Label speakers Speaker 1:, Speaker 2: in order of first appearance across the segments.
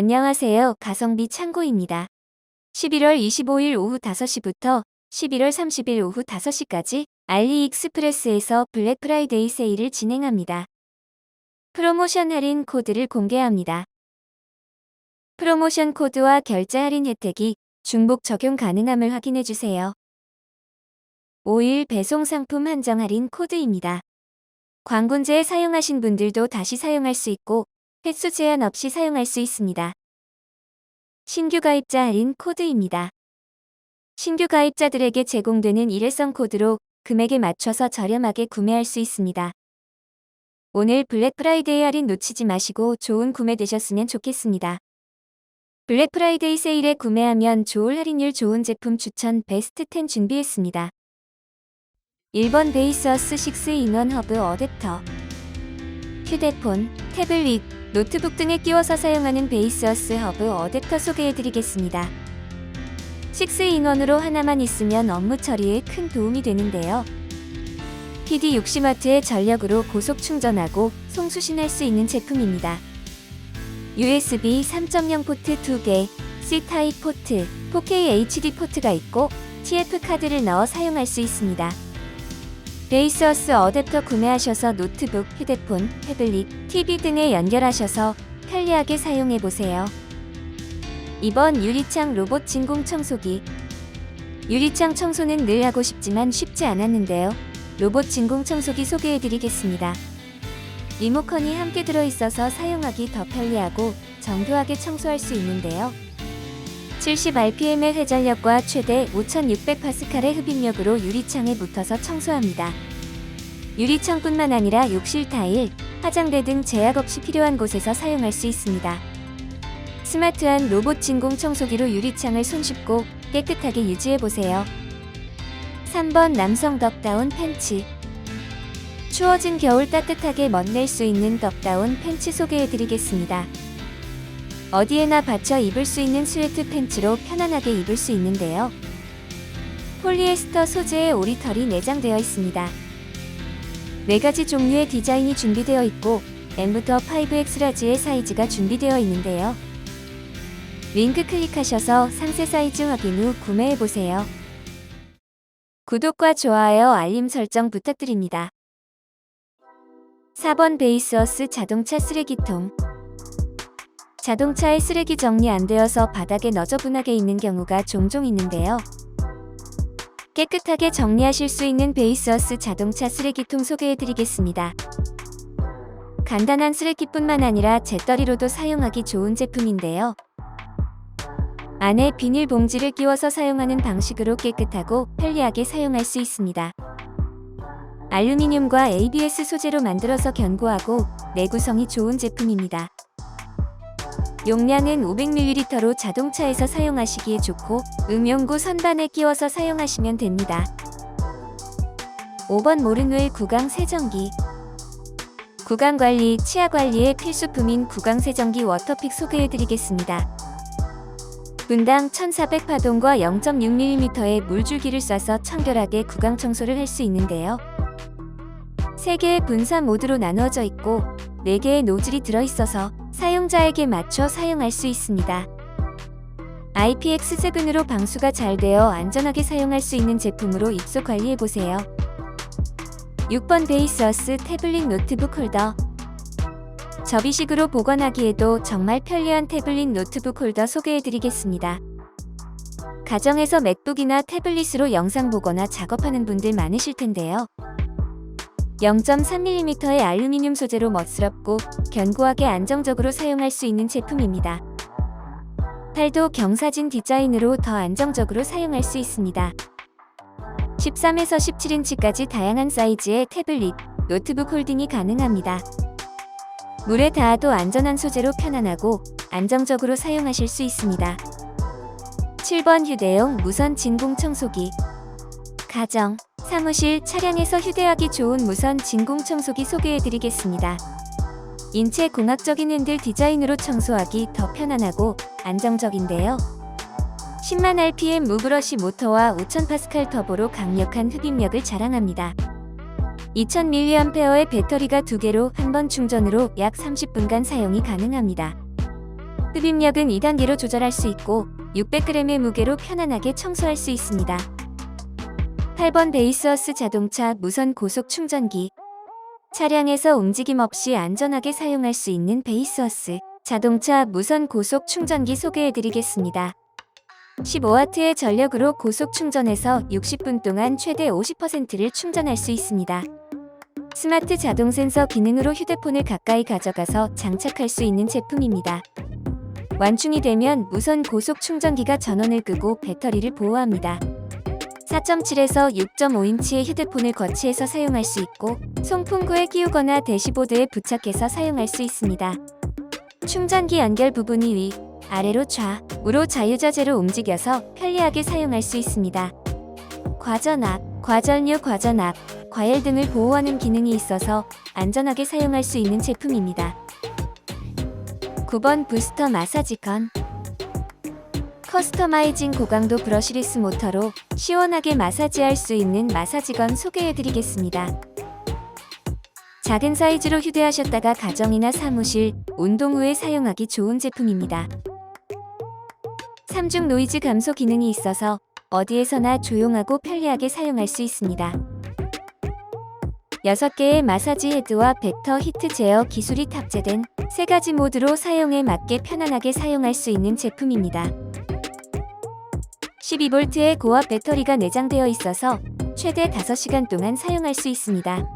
Speaker 1: 안녕하세요. 가성비 창고입니다. 11월 25일 오후 5시부터 11월 30일 오후 5시까지 알리익스프레스에서 블랙 프라이데이 세일을 진행합니다. 프로모션 할인 코드를 공개합니다. 프로모션 코드와 결제 할인 혜택이 중복 적용 가능함을 확인해 주세요. 5일 배송 상품 한정 할인 코드입니다. 광군제에 사용하신 분들도 다시 사용할 수 있고 횟수 제한 없이 사용할 수 있습니다. 신규 가입자 할인 코드입니다. 신규 가입자들에게 제공되는 일회성 코드로 금액에 맞춰서 저렴하게 구매할 수 있습니다. 오늘 블랙 프라이데이 할인 놓치지 마시고 좋은 구매 되셨으면 좋겠습니다. 블랙 프라이데이 세일에 구매하면 좋을 할인율 좋은 제품 추천 베스트 10 준비했습니다. 1번 베이스어스 6 인원 허브 어댑터 휴대폰, 태블릿, 노트북 등에 끼워서 사용하는 베이스어스 허브 어댑터 소개해드리겠습니다. 6인원으로 하나만 있으면 업무 처리에 큰 도움이 되는데요. PD 60W의 전력으로 고속 충전하고 송수신할 수 있는 제품입니다. USB 3.0 포트 2개, C-타입 포트, 4K HD 포트가 있고 TF 카드를 넣어 사용할 수 있습니다. 베이스어스 어댑터 구매하셔서 노트북, 휴대폰, 태블릿, TV 등에 연결하셔서 편리하게 사용해 보세요. 2번 유리창 로봇 진공 청소기. 유리창 청소는 늘 하고 싶지만 쉽지 않았는데요. 로봇 진공 청소기 소개해 드리겠습니다. 리모컨이 함께 들어 있어서 사용하기 더 편리하고 정교하게 청소할 수 있는데요. 70rpm의 회전력과 최대 5600파스칼의 흡입력으로 유리창에 붙어서 청소합니다. 유리창뿐만 아니라 욕실 타일, 화장대 등 제약 없이 필요한 곳에서 사용할 수 있습니다. 스마트한 로봇 진공 청소기로 유리창을 손쉽고 깨끗하게 유지해보세요. 3번 남성 덕다운 팬츠 추워진 겨울 따뜻하게 멋낼 수 있는 덕다운 팬츠 소개해드리겠습니다. 어디에나 받쳐 입을 수 있는 스웨트 팬츠로 편안하게 입을 수 있는데요. 폴리에스터 소재의 오리털이 내장되어 있습니다. 4가지 종류의 디자인이 준비되어 있고 M부터 5X 라지의 사이즈가 준비되어 있는데요. 링크 클릭하셔서 상세 사이즈 확인 후 구매해보세요. 구독과 좋아요 알림 설정 부탁드립니다. 4번 베이스어스 자동차 쓰레기통 자동차의 쓰레기 정리 안 되어서 바닥에 너저분하게 있는 경우가 종종 있는데요. 깨끗하게 정리하실 수 있는 베이스어스 자동차 쓰레기통 소개해드리겠습니다. 간단한 쓰레기뿐만 아니라 재떨이로도 사용하기 좋은 제품인데요. 안에 비닐봉지를 끼워서 사용하는 방식으로 깨끗하고 편리하게 사용할 수 있습니다. 알루미늄과 ABS 소재로 만들어서 견고하고 내구성이 좋은 제품입니다. 용량은 500ml로 자동차에서 사용하시기에 좋고 음용구 선반에 끼워서 사용하시면 됩니다. 5번 모른웰 구강 세정기 구강 관리, 치아 관리의 필수품인 구강 세정기 워터픽 소개해드리겠습니다. 분당 1400파동과 0.6mm의 물줄기를 쏴서 청결하게 구강 청소를 할 수 있는데요. 3개의 분산 모드로 나누어져 있고 4개의 노즐이 들어있어서 사용자에게 맞춰 사용할 수 있습니다. IPX 세근으로 방수가 잘 되어 안전하게 사용할 수 있는 제품으로 입속 관리해보세요. 6번 베이스어스 태블릿 노트북 홀더 접이식으로 보관하기에도 정말 편리한 태블릿 노트북 홀더 소개해드리겠습니다. 가정에서 맥북이나 태블릿으로 영상 보거나 작업하는 분들 많으실 텐데요. 0.3mm의 알루미늄 소재로 멋스럽고 견고하게 안정적으로 사용할 수 있는 제품입니다. 팔도 경사진 디자인으로 더 안정적으로 사용할 수 있습니다. 13에서 17인치까지 다양한 사이즈의 태블릿, 노트북 홀딩이 가능합니다. 물에 닿아도 안전한 소재로 편안하고 안정적으로 사용하실 수 있습니다. 7번 휴대용 무선 진공 청소기 가정, 사무실, 차량에서 휴대하기 좋은 무선 진공 청소기 소개해드리겠습니다. 인체 공학적인 핸들 디자인으로 청소하기 더 편안하고 안정적인데요. 10만 rpm 무브러시 모터와 5000파스칼 터보로 강력한 흡입력을 자랑합니다. 2000mAh의 배터리가 2개로 한 번 충전으로 약 30분간 사용이 가능합니다. 흡입력은 2단계로 조절할 수 있고 600g의 무게로 편안하게 청소할 수 있습니다. 8번 베이스어스 자동차 무선 고속 충전기 차량에서 움직임 없이 안전하게 사용할 수 있는 베이스어스 자동차 무선 고속 충전기 소개해 드리겠습니다. 15W의 전력으로 고속 충전해서 60분 동안 최대 50%를 충전할 수 있습니다. 스마트 자동 센서 기능으로 휴대폰을 가까이 가져가서 장착할 수 있는 제품입니다. 완충이 되면 무선 고속 충전기가 전원을 끄고 배터리를 보호합니다. 4.7에서 6.5인치의 휴대폰을 거치해서 사용할 수 있고 송풍구에 끼우거나 대시보드에 부착해서 사용할 수 있습니다. 충전기 연결 부분이 위, 아래로 좌우로 자유자재로 움직여서 편리하게 사용할 수 있습니다. 과전압, 과전류 과전압, 과열 등을 보호하는 기능이 있어서 안전하게 사용할 수 있는 제품입니다. 9번 부스터 마사지건 커스터마이징 고강도 브러쉬리스 모터로 시원하게 마사지할 수 있는 마사지건 소개해드리겠습니다. 작은 사이즈로 휴대하셨다가 가정이나 사무실, 운동 후에 사용하기 좋은 제품입니다. 3중 노이즈 감소 기능이 있어서 어디에서나 조용하고 편리하게 사용할 수 있습니다. 6개의 마사지 헤드와 벡터 히트 제어 기술이 탑재된 3가지 모드로 사용에 맞게 편안하게 사용할 수 있는 제품입니다. 12V의 고압 배터리가 내장되어 있어서 최대 5시간 동안 사용할 수 있습니다.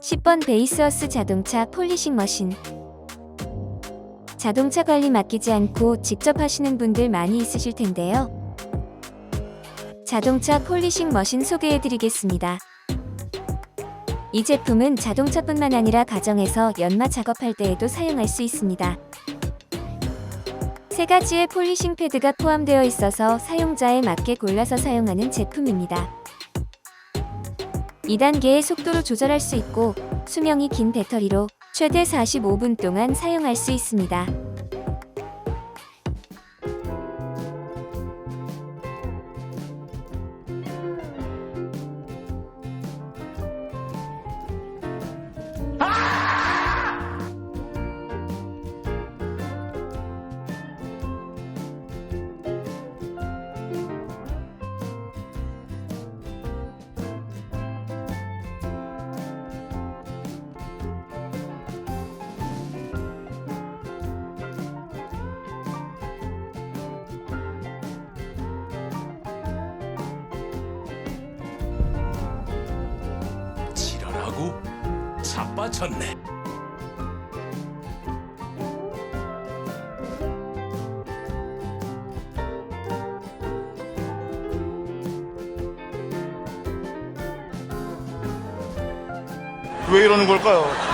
Speaker 1: 10번 베이스어스 자동차 폴리싱 머신 자동차 관리 맡기지 않고 직접 하시는 분들 많이 있으실 텐데요. 자동차 폴리싱 머신 소개해 드리겠습니다. 이 제품은 자동차뿐만 아니라 가정에서 연마 작업할 때에도 사용할 수 있습니다. 세 가지의 폴리싱 패드가 포함되어 있어서 사용자에 맞게 골라서 사용하는 제품입니다. 2단계의 속도로 조절할 수 있고 수명이 긴 배터리로 최대 45분 동안 사용할 수 있습니다.
Speaker 2: 하고 자빠졌네.
Speaker 3: 왜 이러는 걸까요?